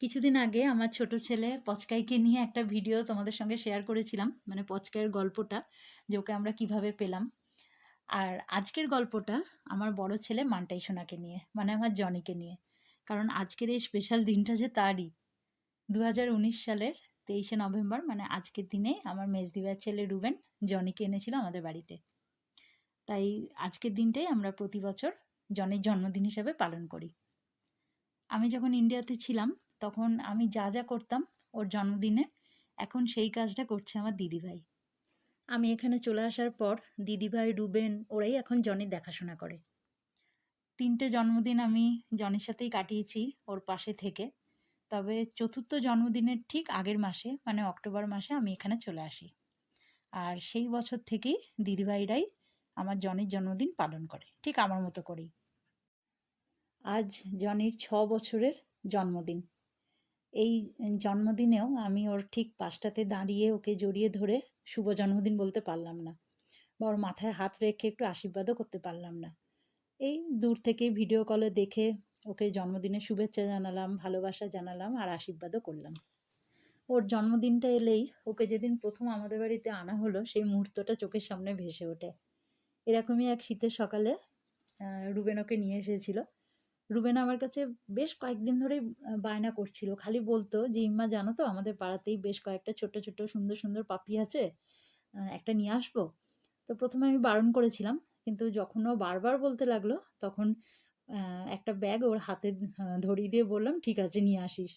কিছুদিন আগে আমার ছোট ছেলে পচকাইকে নিয়ে একটা ভিডিও তোমাদের সঙ্গে শেয়ার করেছিলাম মানে পচকাইয়ের গল্পটা, যে ওকে আমরা কীভাবে পেলাম। আর আজকের গল্পটা আমার বড় ছেলে মান্টাই সোনাকে নিয়ে মানে আমার জনিকে নিয়ে। কারণ আজকের এই স্পেশাল দিনটা যে তারই দু হাজার উনিশ সালের তেইশে নভেম্বর মানে আজকের দিনে আমার মেজদিবার ছেলে রুবেন জনিকে এনেছিল আমাদের বাড়িতে। তাই আজকের দিনটাই আমরা প্রতি বছর জনের জন্মদিন হিসাবে পালন করি। আমি যখন ইন্ডিয়াতে ছিলাম তখন আমি যা যা করতাম ওর জন্মদিনে, এখন সেই কাজটা করছে আমার দিদিভাই। আমি এখানে চলে আসার পর দিদিভাই, রুবেন ওরাই এখন জনির দেখাশোনা করে। তিনটে জন্মদিন আমি জনের সাথেই কাটিয়েছি ওর পাশে থেকে। তবে চতুর্থ জন্মদিনের ঠিক আগের মাসে মানে অক্টোবর মাসে আমি এখানে চলে আসি। আর সেই বছর থেকেই দিদিভাইরাই আমার জনির জন্মদিন পালন করে, ঠিক আমার মতো করেই। আজ জনির ছ বছরের জন্মদিন। এই জন্মদিনেও আমি ওর ঠিক পাশটাতে দাঁড়িয়ে ওকে জড়িয়ে ধরে শুভ জন্মদিন বলতে পারলাম না। বা ওর মাথায় হাত রেখে একটু আশীর্বাদও করতে পারলাম না। এই দূর থেকে ভিডিও কলে দেখে ওকে জন্মদিনের শুভেচ্ছা জানালাম, ভালোবাসা জানালাম আর আশীর্বাদও করলাম। ওর জন্মদিনটা এলেই ওকে যেদিন প্রথম আমাদের বাড়িতে আনা হলো সেই মুহূর্তটা চোখের সামনে ভেসে ওঠে। এরকমই এক শীতের সকালে রুবেন ওকে নিয়ে এসেছিল। রুবেন আমার কাছে বেশ কয়েকদিন ধরেই বায়না করছিল। খালি বলতো যে, ইম্মা, জানো তো, আমাদের পাড়াতেই বেশ কয়েকটা ছোট ছোট সুন্দর সুন্দর পাপি আছে। একটা নিয়ে আসব। তো প্রথমে আমি বারণ করেছিলাম, কিন্তু যখন ও বারবার বলতে লাগল, তখন একটা ব্যাগ ওর হাতে ধরিয়ে দিয়ে বললাম, ঠিক আছে, নিয়ে আসিস।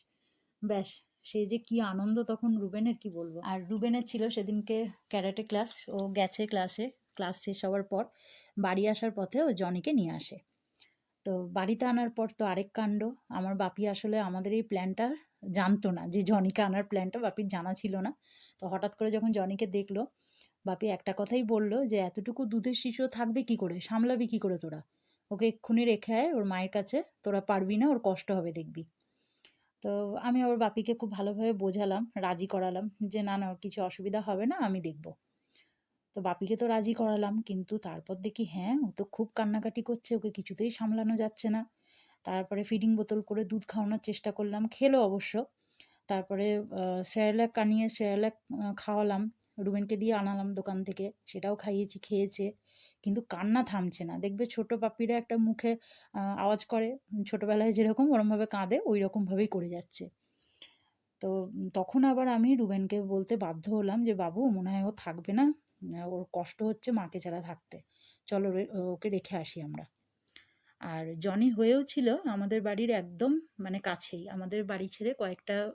ব্যাস, সে যে কি আনন্দ তখন রুবেনের, কি বলব? আর রুবেনের ছিল সেদিনকে ক্যারাটে ক্লাস, ও গেছে ক্লাসে, ক্লাস শেষ হওয়ার পর, বাড়ি আসার পথে ও জনিকে নিয়ে আসে। তো বাড়িতে আনার পর তো আরেক কাণ্ড। আমার বাপি আসলে আমাদের এই প্ল্যানটা জানতো না যে জনিকে আনার প্ল্যানটা বাপির জানা ছিল না। তো হঠাৎ করে যখন জনিকে দেখল, বাপি একটা কথাই বলল যে, এতটুকু দুধের শিশু থাকবে কি করে? সামলাবি কি করে তোরা? ওকে এক্ষুনি রেখে আয়, ওর মায়ের কাছে। তোরা পারবি না, ওর কষ্ট হবে দেখবি। তো আমি ওর বাপিকে খুব ভালোভাবে বোঝালাম, রাজি করালাম যে, না না, ওর কিছু অসুবিধা হবে না, আমি দেখব। তো বাপিকে তো রাজি করালাম। কিন্তু তারপর দেখি হ্যাঁ ও তো খুব কান্নাকাটি করছে, ওকে কিছুতেই সামলানো যাচ্ছে না। তারপরে ফিডিং বোতল করে দুধ খাওয়ানোর চেষ্টা করলাম, খেলো অবশ্য। তারপরে স্যারেলাক কানিয়ে স্যারেলাক খাওয়ালাম, রুবেনকে দিয়ে আনালাম দোকান থেকে, সেটাও খাইয়েছি, খেয়েছে। কিন্তু কান্না থামছে না। দেখবে ছোট পাপিরা একটা মুখে আওয়াজ করে, ছোটোবেলায় যেরকম ওরমভাবে কাঁদে ওই রকমভাবেই করে যাচ্ছে। তো তখন আবার আমি রুবেনকে বলতে বাধ্য হলাম যে, বাবু, মনে হয় ও থাকবে না? ওর কষ্ট হচ্ছে মাকে ছাড়া থাকতে। চলো ওকে রেখে আসি আমরা। আর জনি হয়েও ছিল আমাদের বাড়ির একদম মানে কাছেই। আমাদের বাড়ি ছেড়ে কয়েকটা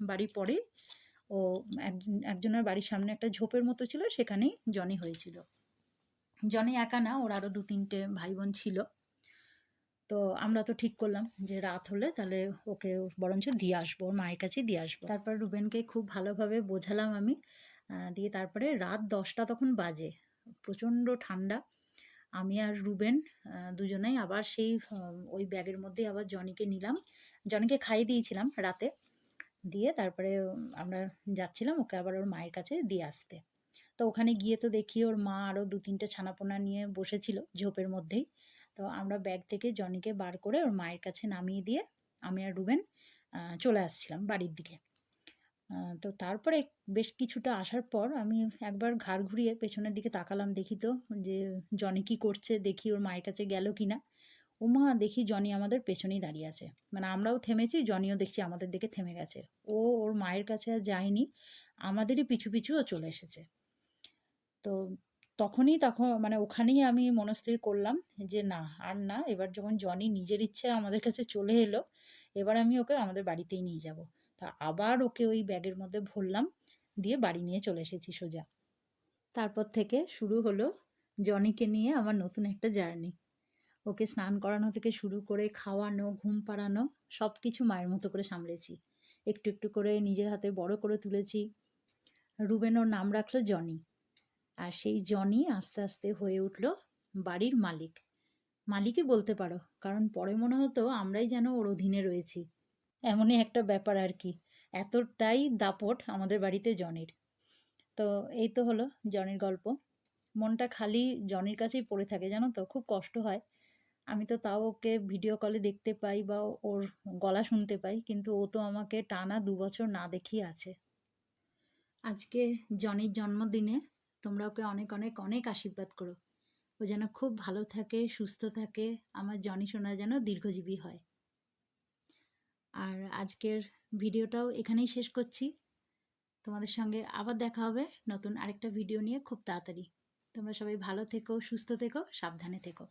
বাড়ি পরে ও এক- একজনের বাড়ির সামনে একটা ঝোপের মতো ছিল, সেখানেই জনি হয়েছিল। জনি একা না, ওর আরও দু তিনটে ভাই বোন ছিল। তো আমরা তো ঠিক করলাম যে রাত হলে তাহলে ওকে বরঞ্চ দিয়ে আসব, ওর মায়ের কাছেই দিয়ে আসব। তারপর রুবেনকে খুব ভালোভাবে বোঝালাম আমি দিয়ে তারপরে রাত দশটা তখন বাজে। প্রচণ্ড ঠান্ডা। আমি আর রুবেন দুজনেই আবার সেই ওই ব্যাগের মধ্যেই আবার জনিকে নিলাম। জনিকে খাইয়ে দিয়েছিলাম রাতে। দিয়ে তারপরে আমরা যাচ্ছিলাম ওকে আবার ওর মায়ের কাছে দিয়ে আসতে। তো ওখানে গিয়ে তো দেখি ওর মা আরও দু তিনটে ছানাপোনা নিয়ে বসেছিল ঝোপের মধ্যেই। তো আমরা ব্যাগ থেকে জনিকে বার করে ওর মায়ের কাছে নামিয়ে দিয়ে আমি আর রুবেন চলে আসছিলাম বাড়ির দিকে। তো তারপরে বেশ কিছুটা আসার পর আমি একবার ঘাড় ঘুরিয়ে পেছনের দিকে তাকালাম দেখি তো যে জনি কি করছে, দেখি ওর মায়ের কাছে গেল কি না ওমা, দেখি জনি আমাদের পেছনেই দাঁড়িয়ে আছে। মানে আমরাও থেমেছি, জনিও দেখছি আমাদের দিকে থেমে গেছে। ও ওর মায়ের কাছে আর যায়নি, আমাদেরই পিছু পিছু ও চলে এসেছে। তো তখনই তখন মানে ওখানেই আমি মনস্থির করলাম যে না, আর না, এবার যখন জনি নিজের ইচ্ছে আমাদের কাছে চলে এলো, এবার আমি ওকে আমাদের বাড়িতেই নিয়ে যাব। তা আবার ওকে ওই ব্যাগের মধ্যে ভরলাম, দিয়ে বাড়ি নিয়ে চলে এসেছি সোজা। তারপর থেকে শুরু হলো জনিকে নিয়ে আমার নতুন একটা জার্নি। ওকে স্নান করানো থেকে শুরু করে খাওয়ানো, ঘুম পাড়ানো সব কিছু মায়ের মতো করে সামলেছি। একটু একটু করে নিজের হাতে বড় করে তুলেছি। রুবেন ওর নাম রাখল জনি। আর সেই জনি আস্তে আস্তে হয়ে উঠল বাড়ির মালিক। মালিকই বলতে পারো, কারণ পরে মনে হতো আমরাই যেন ওর অধীনে রয়েছি। এমনই একটা ব্যাপার আর কি এতটাই দাপট আমাদের বাড়িতে জনের। তো এই তো হলো জনির গল্প। মনটা খালি জনির কাছেই পড়ে থাকে, জানো তো? খুব কষ্ট হয়। আমি তো তাও ওকে ভিডিও কলে দেখতে পাই বা ওর গলা শুনতে পাই, কিন্তু ও তো আমাকে টানা দু বছর না দেখিয়ে আছে। আজকে জনির জন্মদিনে তোমরা ওকে অনেক অনেক অনেক আশীর্বাদ করো। ও যেন খুব ভালো থাকে, সুস্থ থাকে। আমার জনি সোনা যেন দীর্ঘজীবী হয়। আর আজকের ভিডিওটাও এখানেই শেষ করছি। তোমাদের সঙ্গে আবার দেখা হবে নতুন আরেকটা ভিডিও নিয়ে খুব তাড়াতাড়ি। তোমরা সবাই ভালো থেকো, সুস্থ থেকো, সাবধানে থেকো।